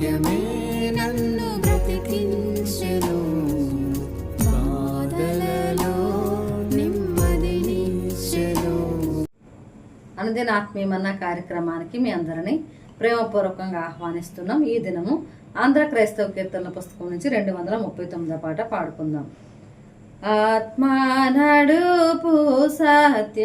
వాక్యమే నన్ను బ్రతికించెను. బాధలలో నెమ్మదినిచ్చెను అనుదిన ఆత్మీయమన్న కార్యక్రమానికి మీ అందరినీ ప్రేమపూర్వకంగా ఆహ్వానిస్తున్నాం. ఈ దినము ఆంధ్ర క్రైస్తవ కీర్తనల పుస్తకం నుంచి రెండు వందల ముప్పై తొమ్మిదో పాట పాడుకుందాం. ఆత్మానడుపు సత్యములోని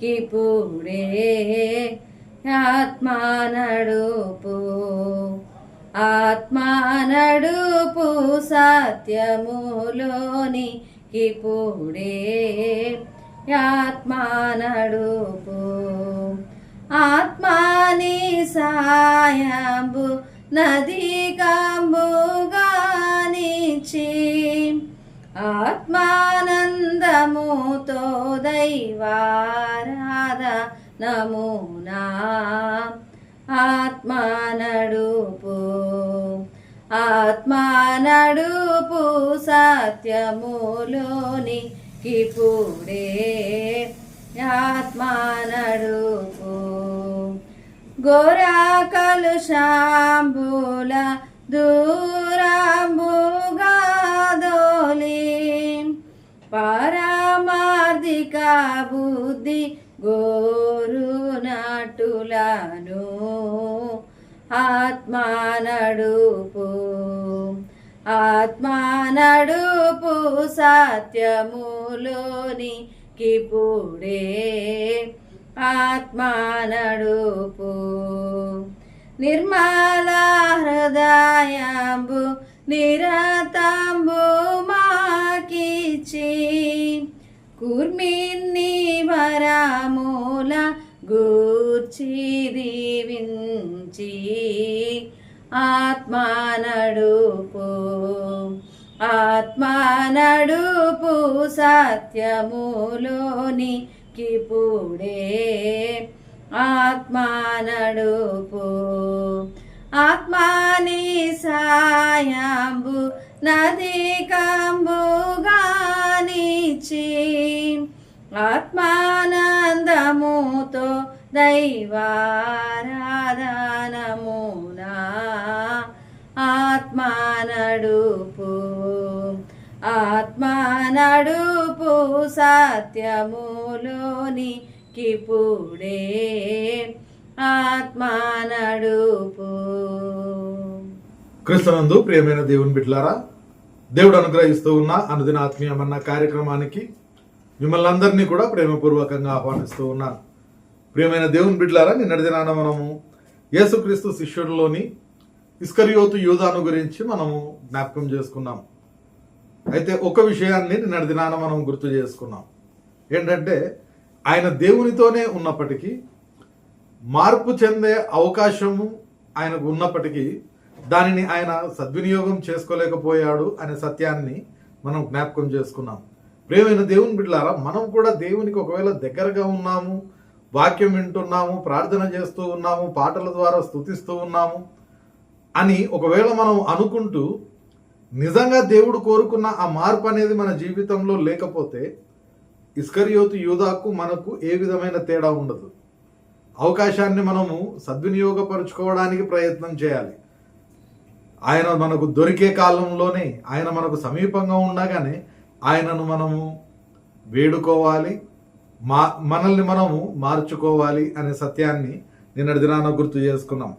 కిపుడే ఆత్మా నడుపు ఆత్మా నడుపు సత్యములోని కిపుడే ఆత్మా నడుపు ఆత్మాని సాయంబు నది కంబుగానిచి ఆత్మానందముతో దైవా నమూనా ఆత్మా నడుపు. ఆత్మా నడుపు సత్యములోని కిపుడే ఆత్మా నడుపు. గోరా కలుషాంబుల దూరాంబుగా దోలి. పరమార్థిక బుద్ధి గోరు నటులను ఆత్మా నడుపు. ఆత్మా నడుపు సత్యములోని కిపుడే. ఆత్మా నడుపు. నిర్మల హృదయాంబు నిరతంబు మాకిచి కుర్మిన్ వరమూల గూర్చి దీవించి ఆత్మా నడుపు. ఆత్మా నడుపు సత్యములోని కిపుడే. ఆత్మా నడుపు. ఆత్మాని సాయాంబు నది కంబుగానిచి ఆత్మానందముతో దైవారాధనమునా. ఆత్మానడుపు ఆత్మానడుపు సత్యములోని కిపుడే ఆత్మానడుపు. క్రిస్తునందు ప్రియమైన దేవుని బిడ్లారా దేవుడు అనుగ్రహిస్తూ ఉన్న అనుదిన ఆత్మీయమన్న కార్యక్రమానికి మిమ్మల్ని అందరినీ కూడా ప్రేమపూర్వకంగా ఆహ్వానిస్తూ ఉన్నాను. ప్రియమైన దేవుని బిడ్లారా నిన్నటి దినాన మనము యేసుక్రీస్తు శిష్యుడిలోని ఇస్కరియోతు యూదాను గురించి మనము జ్ఞాపకం చేసుకున్నాం. అయితే ఒక విషయాన్ని నిన్నటి దినాన మనం గుర్తు చేసుకున్నాం. ఏంటంటే ఆయన దేవునితోనే ఉన్నప్పటికీ మార్పు చెందే అవకాశము ఆయనకు ఉన్నప్పటికీ దానిని ఆయన సద్వినియోగం చేసుకోలేకపోయాడు అనే సత్యాన్ని మనం జ్ఞాపకం చేసుకున్నాం. ప్రేమైన దేవుని బిడ్డలారా మనం కూడా దేవునికి ఒకవేళ దగ్గరగా ఉన్నాము వాక్యం వింటున్నాము ప్రార్థన చేస్తూ ఉన్నాము పాటల ద్వారా స్తుతిస్తూ ఉన్నాము అని ఒకవేళ మనం అనుకుంటూ నిజంగా దేవుడు కోరుకున్న ఆ మార్పు అనేది మన జీవితంలో లేకపోతే ఇస్కరియోతు యూదాకు మనకు ఏ విధమైన తేడా ఉండదు. అవకాశాన్ని మనము సద్వినియోగపరుచుకోవడానికి ప్రయత్నం చేయాలి. ఆయన మనకు దొరికే కాలంలోనే ఆయన మనకు సమీపంగా ఉండగానే ఆయనను మనము వేడుకోవాలి మా మనల్ని మనము మార్చుకోవాలి అనే సత్యాన్ని నిన్నటి దినాన గుర్తు చేసుకున్నాం.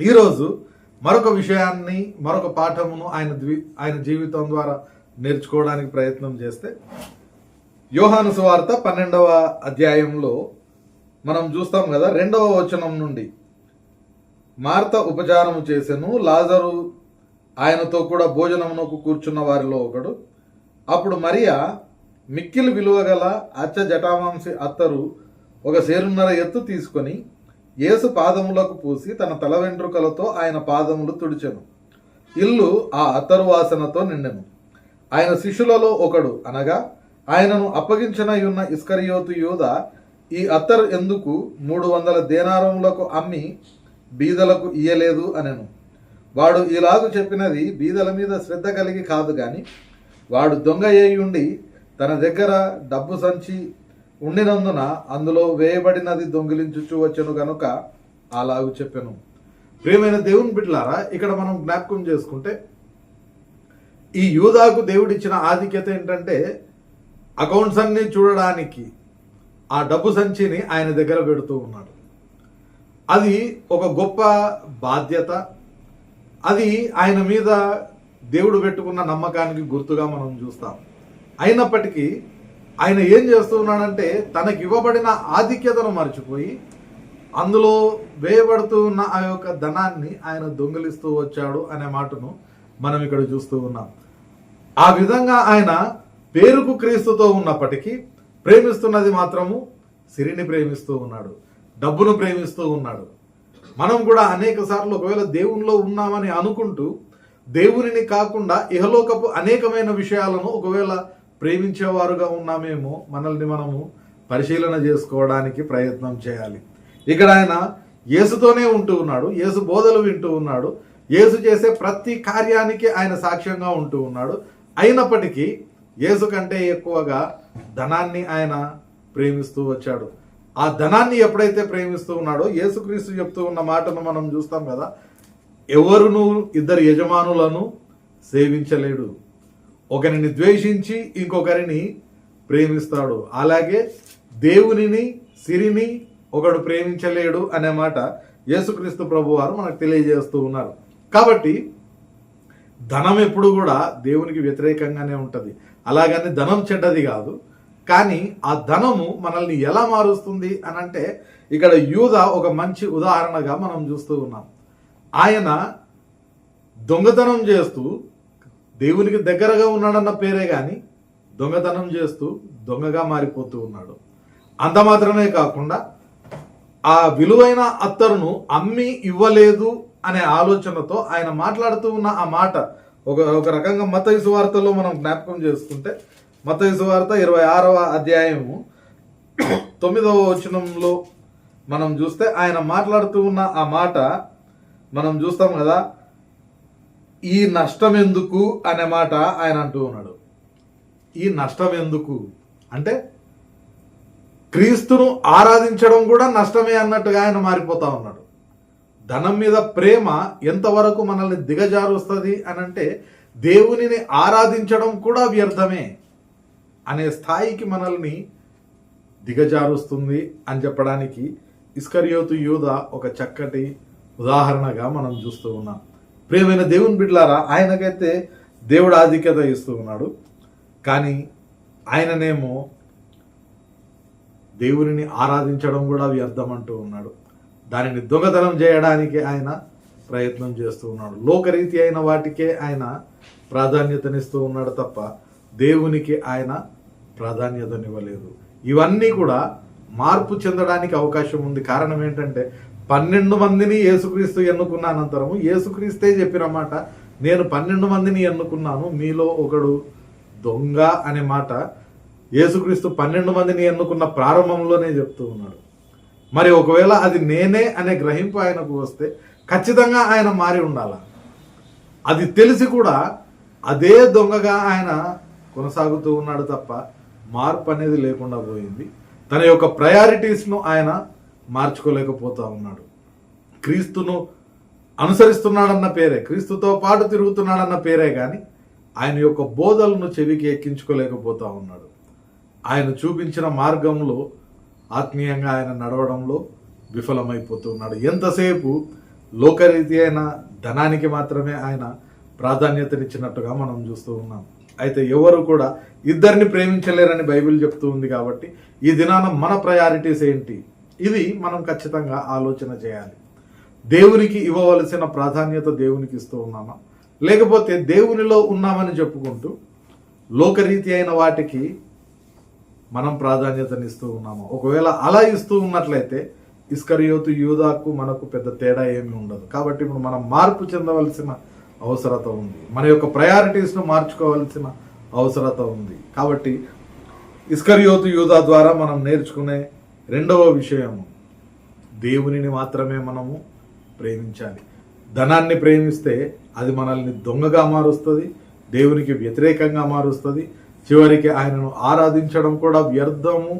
ఈరోజు మరొక విషయాన్ని మరొక పాఠమును ఆయన ద్వి ఆయన జీవితం ద్వారా నేర్చుకోవడానికి ప్రయత్నం చేస్తే యోహాను సువార్త పన్నెండవ అధ్యాయంలో మనం చూస్తాం కదా రెండవ వచనం నుండి. మార్త ఉపచారము చేసెను లాజరు ఆయనతో కూడా భోజనమునకు కూర్చున్న వారిలో ఒకడు అప్పుడు మరియా మిక్కిలి విలువగల అచ్చ జటామాంసి అత్తరు ఒక సేరున్నర ఎత్తు తీసుకొని యేసు పాదములకు పూసి తన తల వెంట్రుకలతో ఆయన పాదములు తుడిచెను. ఇల్లు ఆ అత్తరు వాసనతో నిండెను. ఆయన శిష్యులలో ఒకడు అనగా ఆయనను అప్పగించనయున్న ఇస్కరియోతు యూద ఈ అత్తరు ఎందుకు మూడు వందల దేనారములకు అమ్మి బీదలకు ఇయ్యలేదు అనెను. వాడు ఇలాగు చెప్పినది బీదల మీద శ్రద్ధ కలిగి కాదు కానీ వాడు దొంగ అయి ఉండి తన దగ్గర డబ్బు సంచి ఉండినందున అందులో వేయబడినది దొంగిలించుచు వచ్చను కనుక అలాగు చెప్పాను. ప్రియమైన దేవుని బిడ్డలారా ఇక్కడ మనం జ్ఞాపకం చేసుకుంటే ఈ యూదాకు దేవుడిచ్చిన ఆధిక్యత ఏంటంటే అకౌంట్స్ అన్ని చూడడానికి ఆ డబ్బు సంచిని ఆయన దగ్గర పెడుతూ ఉన్నాడు. అది ఒక గొప్ప బాధ్యత. అది ఆయన మీద దేవుడు పెట్టుకున్న నమ్మకానికి గుర్తుగా మనం చూస్తాం. అయినప్పటికీ ఆయన ఏం చేస్తూ ఉన్నాడంటే తనకి ఇవ్వబడిన ఆధిక్యతను మర్చిపోయి అందులో వేయబడుతూ ఉన్న ఆ యొక్క ధనాన్ని ఆయన దొంగిలిస్తూ వచ్చాడు అనే మాటను మనం ఇక్కడ చూస్తూ ఉన్నాం. ఆ విధంగా ఆయన పేరుకు క్రీస్తుతో ఉన్నప్పటికీ ప్రేమిస్తున్నది మాత్రము సిరిని ప్రేమిస్తూ ఉన్నాడు డబ్బును ప్రేమిస్తూ ఉన్నాడు. మనం కూడా అనేక సార్లు ఒకవేళ దేవుణ్ణిలో ఉన్నామని అనుకుంటూ దేవునిని కాకుండా ఇహలోకపు అనేకమైన విషయాలను ఒకవేళ ప్రేమించేవారుగా ఉన్నామేమో మనల్ని మనము పరిశీలన చేసుకోవడానికి ప్రయత్నం చేయాలి. ఇక్కడ ఆయన యేసుతోనే ఉంటూ ఉన్నాడు యేసు బోధలు వింటూ ఉన్నాడు యేసు చేసే ప్రతి కార్యానికి ఆయన సాక్ష్యంగా ఉంటూ ఉన్నాడు. అయినప్పటికీ యేసు కంటే ఎక్కువగా ధనాన్ని ఆయన ప్రేమిస్తూ వచ్చాడు. ఆ ధనాన్ని ఎప్పుడైతే ప్రేమిస్తూ ఉన్నాడో యేసుక్రీస్తు చెప్తూ ఉన్న మాటను మనం చూస్తాం కదా ఎవరును ఇద్దరు యజమానులను సేవించలేడు. ఒకరిని ద్వేషించి ఇంకొకరిని ప్రేమిస్తాడు. అలాగే దేవునిని సిరిని ఒకడు ప్రేమించలేడు అనే మాట యేసుక్రీస్తు ప్రభు వారు మనకు తెలియజేస్తూ ఉన్నారు. కాబట్టి ధనం ఎప్పుడు కూడా దేవునికి వ్యతిరేకంగానే ఉంటుంది. అలాగని ధనం చెడ్డది కాదు. కానీ ఆ ధనము మనల్ని ఎలా మారుస్తుంది అని అంటే ఇక్కడ యూద ఒక మంచి ఉదాహరణగా మనం చూస్తూ ఉన్నాం. ఆయన దొంగతనం చేస్తూ దేవునికి దగ్గరగా ఉన్నాడన్న పేరే కానీ దొంగతనం చేస్తూ దొంగగా మారిపోతూ ఉన్నాడు. అంత మాత్రమే కాకుండా ఆ విలువైన అత్తరును అమ్మి ఇవ్వలేదు అనే ఆలోచనతో ఆయన మాట్లాడుతూ ఉన్న ఆ మాట ఒక ఒక రకంగా మత వార్తలో మనం జ్ఞాపకం చేసుకుంటే మత వార్త ఇరవై ఆరవ అధ్యాయము తొమ్మిదవ వచనంలో మనం చూస్తే ఆయన మాట్లాడుతూ ఉన్న ఆ మాట మనం చూస్తాం కదా ఈ నష్టం ఎందుకు అనే మాట ఆయన అంటూ ఉన్నాడు. ఈ నష్టం ఎందుకు అంటే క్రీస్తును ఆరాధించడం కూడా నష్టమే అన్నట్టుగా ఆయన మారిపోతా ఉన్నాడు. ధనం మీద ప్రేమ ఎంతవరకు మనల్ని దిగజారుస్తుంది అని అంటే దేవునిని ఆరాధించడం కూడా వ్యర్థమే అనే స్థాయికి మనల్ని దిగజారుస్తుంది అని చెప్పడానికి ఇస్కరియోతు యూద ఒక చక్కటి ఉదాహరణగా మనం చూస్తూ ఉన్నాం. ప్రియమైన దేవుని బిడ్డలారా ఆయనకైతే దేవుడు ఆధిక్యత ఇస్తూ ఉన్నాడు. కానీ ఆయననేమో దేవునిని ఆరాధించడం కూడా వ్యర్థం అంటూ ఉన్నాడు. దానిని దొంగతనం చేయడానికి ఆయన ప్రయత్నం చేస్తూ ఉన్నాడు. లోకరీతి అయిన వాటికే ఆయన ప్రాధాన్యతనిస్తూ ఉన్నాడు తప్ప దేవునికి ఆయన ప్రాధాన్యతనివ్వలేదు. ఇవన్నీ కూడా మార్పు చెందడానికి అవకాశం ఉంది. కారణం ఏంటంటే పన్నెండు మందిని యేసుక్రీస్తు ఎన్నుకున్న అనంతరము యేసుక్రీస్తే చెప్పిన మాట నేను పన్నెండు మందిని ఎన్నుకున్నాను మీలో ఒకడు దొంగ అనే మాట యేసుక్రీస్తు పన్నెండు మందిని ఎన్నుకున్న ప్రారంభంలోనే చెప్తూ ఉన్నాడు. మరి ఒకవేళ అది నేనే అనే గ్రహింపు ఆయనకు వస్తే ఖచ్చితంగా ఆయన మారి ఉండాల? అది తెలిసి కూడా అదే దొంగగా ఆయన కొనసాగుతూ ఉన్నాడు తప్ప మార్పు అనేది లేకుండా పోయింది. తన యొక్క ప్రయారిటీస్ను ఆయన మార్చుకోలేకపోతా ఉన్నాడు. క్రీస్తును అనుసరిస్తున్నాడన్న పేరే క్రీస్తుతో పాటు తిరుగుతున్నాడన్న పేరే కానీ ఆయన యొక్క బోధలను చెవికి ఎక్కించుకోలేకపోతా ఉన్నాడు. ఆయన చూపించిన మార్గంలో ఆత్మీయంగా ఆయన నడవడంలో విఫలమైపోతున్నాడు ఎంతసేపు లోకరీతి అయిన ధనానికి మాత్రమే ఆయన ప్రాధాన్యతనిచ్చినట్టుగా మనం చూస్తూ ఉన్నాం. అయితే ఎవరు కూడా ఇద్దరిని ప్రేమించలేరని బైబిల్ చెప్తూ ఉంది కాబట్టి ఈ దినాన మన ప్రయారిటీస్ ఏంటి? ఇది మనం ఖచ్చితంగా ఆలోచన చేయాలి. దేవునికి ఇవ్వవలసిన ప్రాధాన్యత దేవునికి ఇస్తూ ఉన్నామా? లేకపోతే దేవునిలో ఉన్నామని చెప్పుకుంటూ లోకరీతి అయిన వాటికి మనం ప్రాధాన్యతనిస్తూ ఉన్నాము? ఒకవేళ అలా ఇస్తూ ఉన్నట్లయితే ఇస్కరియోతు యూదాకు మనకు పెద్ద తేడా ఏమీ ఉండదు. కాబట్టి ఇప్పుడు మనం మార్పు చెందవలసిన అవసరత ఉంది. మన యొక్క ప్రయారిటీస్ను మార్చుకోవాల్సిన అవసరత ఉంది. కాబట్టి ఇస్కరియోతు యూదా ద్వారా మనం నేర్చుకునే రెండవ విషయము దేవునిని మాత్రమే మనము ప్రేమించాలి. ధనాన్ని ప్రేమిస్తే అది మనల్ని దొంగగా మారుస్తుంది దేవునికి వ్యతిరేకంగా మారుస్తుంది చివరికి ఆయనను ఆరాధించడం కూడా వ్యర్థము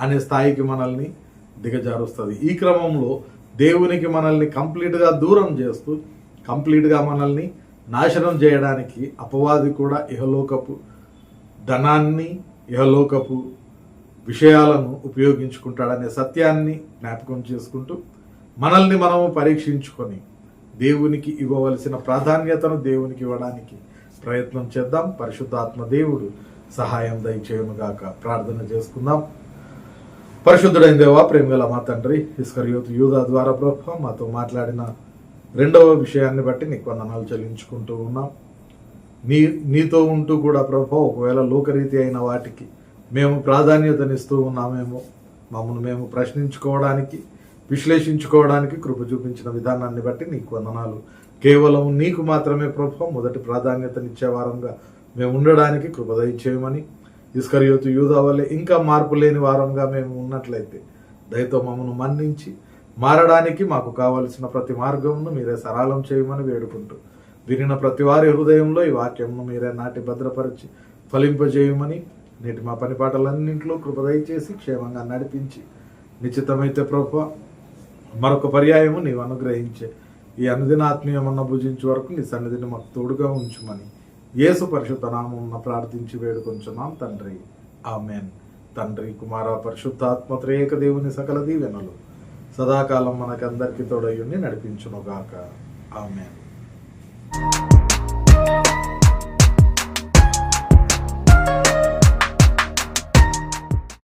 అనే స్థాయికి మనల్ని దిగజారుస్తుంది. ఈ క్రమంలో దేవునికి మనల్ని కంప్లీట్గా దూరం చేస్తూ కంప్లీట్గా మనల్ని నాశనం చేయడానికి అపవాది కూడా ఇహలోకపు ధనాన్ని ఇహలోకపు విషయాలను ఉపయోగించుకుంటాడనే సత్యాన్ని జ్ఞాపకం చేసుకుంటూ మనల్ని మనము పరీక్షించుకొని దేవునికి ఇవ్వవలసిన ప్రాధాన్యతను దేవునికి ఇవ్వడానికి ప్రయత్నం చేద్దాం. పరిశుద్ధాత్మ దేవుడు సహాయం దయచేయునుగాక ప్రార్థన చేసుకుందాం. పరిశుద్ధుడైన దేవా ప్రేమగల మా తండ్రి ఇస్కరియోతు యూదా ద్వారా ప్రభు మాతో మాట్లాడిన రెండవ విషయాన్ని బట్టి నీకు వందనాలు చెల్లించుకుంటూ ఉన్నాం. నీ నీతో ఉంటూ కూడా ప్రభు ఒకవేళ లోకరీతి అయిన వాటికి మేము ప్రాధాన్యతనిస్తూ ఉన్నామేమో. మమ్మల్ని మేము ప్రశ్నించుకోవడానికి విశ్లేషించుకోవడానికి కృప చూపించిన విధానాన్ని బట్టి నీకు వందనాలు. కేవలం నీకు మాత్రమే ప్రభు మొదటి ప్రాధాన్యతనిచ్చే వారంగా మేము ఉండడానికి కృప దయచేయమని ఇస్కరియోతు యూదా వల్లే ఇంకా మార్పు లేని వారంగా మేము ఉన్నట్లయితే దయతో మమ్మల్ని మన్నించి మారడానికి మాకు కావలసిన ప్రతి మార్గమును మీరే సరళం చేయమని వేడుకుంటూ వినిన ప్రతి వారి హృదయంలో ఈ వాక్యంను మీరే నాటి భద్రపరిచి ఫలింపజేయమని నేటి మా పని పాటలన్నింటిలో కృపదయచేసి క్షేమంగా నడిపించి. నిశ్చితమైతే ప్రభు మరొక పర్యాయము నీవు అనుగ్రహించే. ఈ అనుదిన ఆత్మీయమన్న భుజించే వరకు నీ సన్నిధిని మాకు తోడుగా ఉంచుమని యేసు పరిశుద్ధ నామం ప్రార్థించి వేడుకొంచున్నాం తండ్రి. ఆమెన్. తండ్రి కుమార పరిశుద్ధాత్మత్రేక దేవుని సకల దీవెనలు సదాకాలం మనకందరికీ తోడయ్యుండి నడిపించునుగాక. ఆమెన్.